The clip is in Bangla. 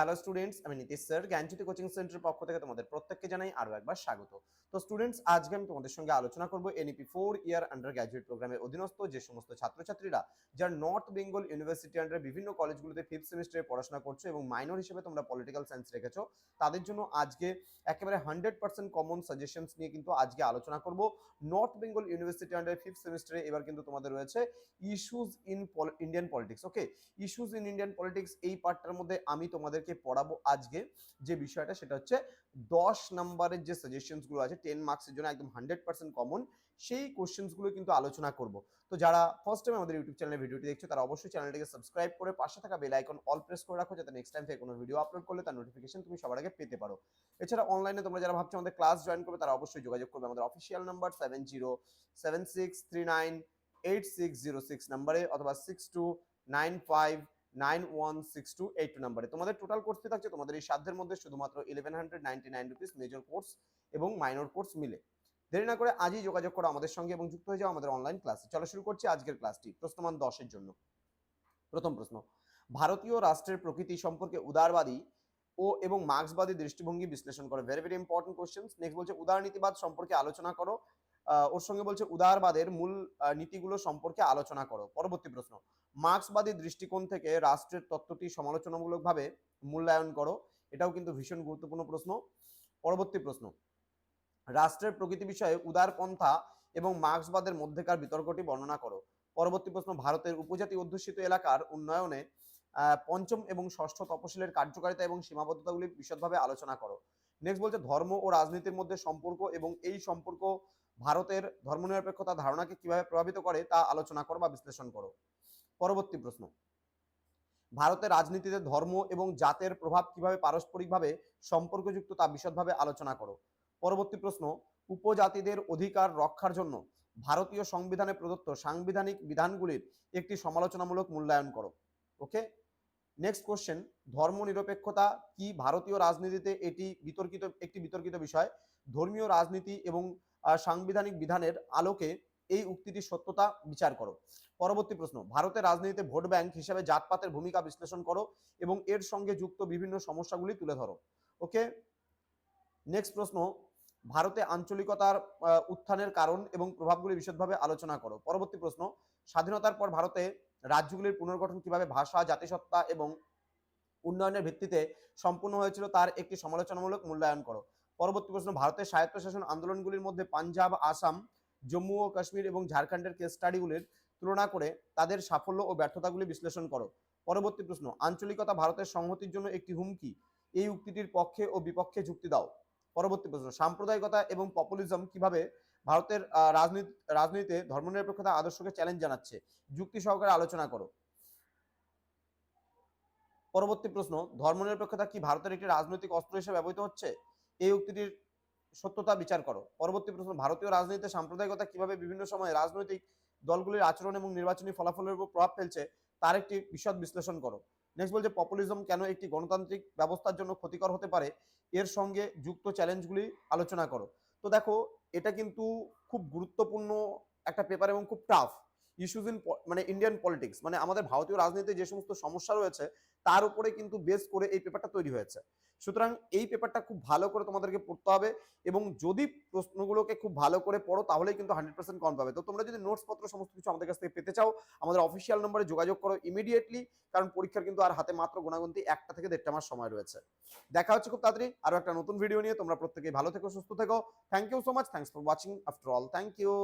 হ্যালো স্টুডেন্টস আমি নীতিশ স্যার জ্ঞানজ্যোতি কোচিং সেন্টারের পক্ষ থেকে তোমাদের প্রত্যেককে জানাই আরও একবার স্বাগত। তো স্টুডেন্টস আজকে আমি তোমাদের সঙ্গে আলোচনা করব NEP four year undergraduate প্রোগ্রামের অধীনস্থ যে সমস্ত ছাত্রছাত্রীরা, যারা নর্থ বেঙ্গল ইউনিভার্সিটি আন্ডারে বিভিন্ন কলেজগুলোতে ফিফথ সেমিস্টারে পড়াশোনা করছ এবং মাইনর হিসেবে তোমরা পলিটিক্যাল সায়েন্স রেখেছো, তাদের জন্য আজকে একেবারে হান্ড্রেড পার্সেন্ট কমন সাজেশনস নিয়ে কিন্তু আজকে আলোচনা করব। নর্থ বেঙ্গল ইউনিভার্সিটি আন্ডারে ফিফথ সেমিস্টারে এবার কিন্তু তোমাদের রয়েছে issues in Indian politics okay issues in Indian politics এই পার্টটার মধ্যে আমি তোমাদেরকে পড়াবো আজকে যে বিষয়টা, সেটা হচ্ছে দশ নাম্বারের যে সাজেশনসগুলো আছে টেন মার্কসের জন্য একদম হান্ড্রেড পার্সেন্ট কমন সেই কোশ্চেন্সগুলো কিন্তু আলোচনা করব। তো যারা ফার্স্ট টাইম আমাদের ইউটিউব চ্যানেলে ভিডিওটি দেখছ, তারা অবশ্যই চ্যানেলটিকে সাবস্ক্রাইব করে পাশে থাকা বেল আইকন অল প্রেস করে রাখো, যাতে নেক্সট টাইম থেকে কোনো ভিডিও আপলোড করলে তার নোটিফিকেশন তুমি সবার আগে পেতে পারো। এছাড়া অনলাইনে তোমরা যারা ভাবছ আমাদের ক্লাস জয়েন করবে, তারা অবশ্যই যোগাযোগ করবে আমাদের official number seven zero seven six three nine eight six zero six নাম্বারে অথবা six two nine five nine one six two eight নাম্বারে। তোমাদের টোটাল কোর্স ফি থাকছে, তোমাদের এই সাধ্যের মধ্যে শুধুমাত্র eleven hundred ninety nine rupees major course এবং মাইনর কোর্স মিলে। দেরি না করে আজই যোগাযোগ করো আমাদের সঙ্গে এবং যুক্ত হয়ে যাও আমাদের অনলাইন ক্লাসে চলো শুরু করছি আজকের ক্লাসটি প্রশ্নমান দশের জন্য। প্রথম প্রশ্ন, ভারতীয় রাষ্ট্রের প্রকৃতি সম্পর্কে উদারবাদী ও এবং মার্ক্সবাদী দৃষ্টিভঙ্গি বিশ্লেষণ করে। Very very important question next বলছে, উদারনীতিবাদ সম্পর্কে আলোচনা করো। ওর সঙ্গে বলছে, উদারবাদের মূল নীতিগুলো সম্পর্কে আলোচনা করো। পরবর্তী প্রশ্ন, মার্ক্সবাদী দৃষ্টিকোণ থেকে রাষ্ট্রের তত্ত্বটি সমালোচনামূলকভাবে মূল্যায়ন করো? এটাও কিন্তু ভীষণ গুরুত্বপূর্ণ প্রশ্ন। পরবর্তী প্রশ্ন, রাষ্ট্রের প্রকৃতি বিষয়ে উদারপন্থা এবং মার্ক্সবাদের মধ্যেকার বিতর্কটি বর্ণনা করো। পরবর্তী প্রশ্ন, ভারতের উপজাতি অধ্যুষিত এলাকার উন্নয়নে পঞ্চম এবং ষষ্ঠ তপশিলের কার্যকারিতা এবং সীমাবদ্ধতাগুলি বিশদভাবে আলোচনা করো। নেক্সট বলছে, ধর্ম ও রাজনীতির মধ্যে সম্পর্ক এবং এই সম্পর্ক ভারতের ধর্মনিরপেক্ষতা ধারণাকে কীভাবে প্রভাবিত করে তা আলোচনা করো বা বিশ্লেষণ করো। পরবর্তী প্রশ্ন। ভারতের রাজনীতিতে ধর্ম এবং জাতের প্রভাব কীভাবে পারস্পরিকভাবে সম্পর্কযুক্ত তা বিশদভাবে আলোচনা করো। পরবর্তী প্রশ্ন, উপজাতিদের অধিকার রক্ষার জন্য ভারতীয় সংবিধানে প্রদত্ত সাংবিধানিক বিধানগুলির একটি সমালোচনামূলক মূল্যায়ন করো। ওকে? নেক্সট কোশ্চেন, ধর্মনিরপেক্ষতা কি ভারতীয় রাজনীতিতে এটি বিতর্কিত, একটি বিতর্কিত বিষয়? ধর্মীয় রাজনীতি এবং সাংবিধানিক বিধানের আলোকে এই উক্তিটির সত্যতা বিচার করো। পরবর্তী প্রশ্ন, ভারতের রাজনীতিতে ভোট ব্যাংক হিসেবে জাতপাতের ভূমিকা বিশ্লেষণ করো এবং এর সঙ্গে যুক্ত বিভিন্ন সমস্যাগুলি তুলে ধরো। ওকে নেক্সট প্রশ্ন, ভারতে আঞ্চলিকতার উত্থানের কারণ এবং প্রভাবগুলি বিশদভাবে আলোচনা করো। পরবর্তী প্রশ্ন, স্বাধীনতার পর ভারতে রাজ্যগুলির পুনর্গঠন কীভাবে ভাষা, জাতিসত্তা এবং উন্নয়নের ভিত্তিতে সম্পূর্ণ হয়েছিল তার একটি সমালোচনামূলক মূল্যায়ন করো। পরবর্তী প্রশ্ন, ভারতের স্বায়ত্তশাসন আন্দোলনগুলির মধ্যে পাঞ্জাব, আসাম, জম্মু ও কাশ্মীর এবং ঝাড়খণ্ডের কেস স্টাডিগুলির তুলনা করে তাদের সাফল্য ও ব্যর্থতাগুলি বিশ্লেষণ করো। পরবর্তী প্রশ্ন, আঞ্চলিকতা ভারতের সংহতির জন্য একটি হুমকি? এই উক্তিটির পক্ষে ও বিপক্ষে যুক্তি দাও। পরবর্তী প্রশ্ন, সাম্প্রদায়িকতা এবং পপুলিজম কীভাবে ভারতের রাজনীতি, রাজনীতিতে ধর্মনিরপেক্ষতা আদর্শকে চ্যালেঞ্জ জানাচ্ছে? যুক্তি সহকারে আলোচনা করো। পরবর্তী প্রশ্ন, ধর্মনিরপেক্ষতা কি ভারতের একটি রাজনৈতিক অস্ত্র হিসেবে ব্যবহৃত হচ্ছে? এই উক্তিটির সত্যতা বিচার করো। পরবর্তী প্রশ্ন, ভারতীয় রাজনীতিতে সাম্প্রদায়িকতা কীভাবে বিভিন্ন সময়ে রাজনৈতিক দলগুলির আচরণ এবং নির্বাচনী ফলাফলের উপর প্রভাব ফেলছে, তার একটি বিশদ বিশ্লেষণ করো। নেক্সট বলছে পপুলিজম কেন একটি গণতান্ত্রিক ব্যবস্থার জন্য ক্ষতিকর হতে পারে? এর সঙ্গে যুক্ত চ্যালেঞ্জগুলি আলোচনা করো। তো দেখো, এটা কিন্তু খুব গুরুত্বপূর্ণ একটা পেপার এবং খুব টাফ ইস্যুজ ইন মানে ইন্ডিয়ান পলিটিক্স মানে আমাদের ভারতীয় রাজনীতিতে যে সমস্ত সমস্যা রয়েছে, তার উপরে কিন্তু বেস করে এই পেপারটা তৈরি হয়েছে। সুতরাং এই পেপারটা খুব ভালো করে তোমাদেরকে পড়তে হবে এবং যদি প্রশ্নগুলোকে খুব ভালো করে পড়ো, তাহলেই কিন্তু হান্ড্রেড পার্সেন্ট কম পাবে। তো তোমরা যদি নোটস পত্র সমস্ত কিছু আমাদের কাছ থেকে পেতে চাও, আমাদের অফিসিয়াল নম্বরে যোগাযোগ করো ইমিডিয়েটলি কারণ পরীক্ষার কিন্তু আর হাতে মাত্র গুণাগুন্তি একটা থেকে দেড়টা মাস সময় রয়েছে। দেখা হচ্ছে খুব তাড়াতাড়ি আরও একটা নতুন ভিডিও নিয়ে। তোমরা প্রত্যেকেই ভালো থেকো, সুস্থ থেকো। Thank you so much thanks for watching after all thank you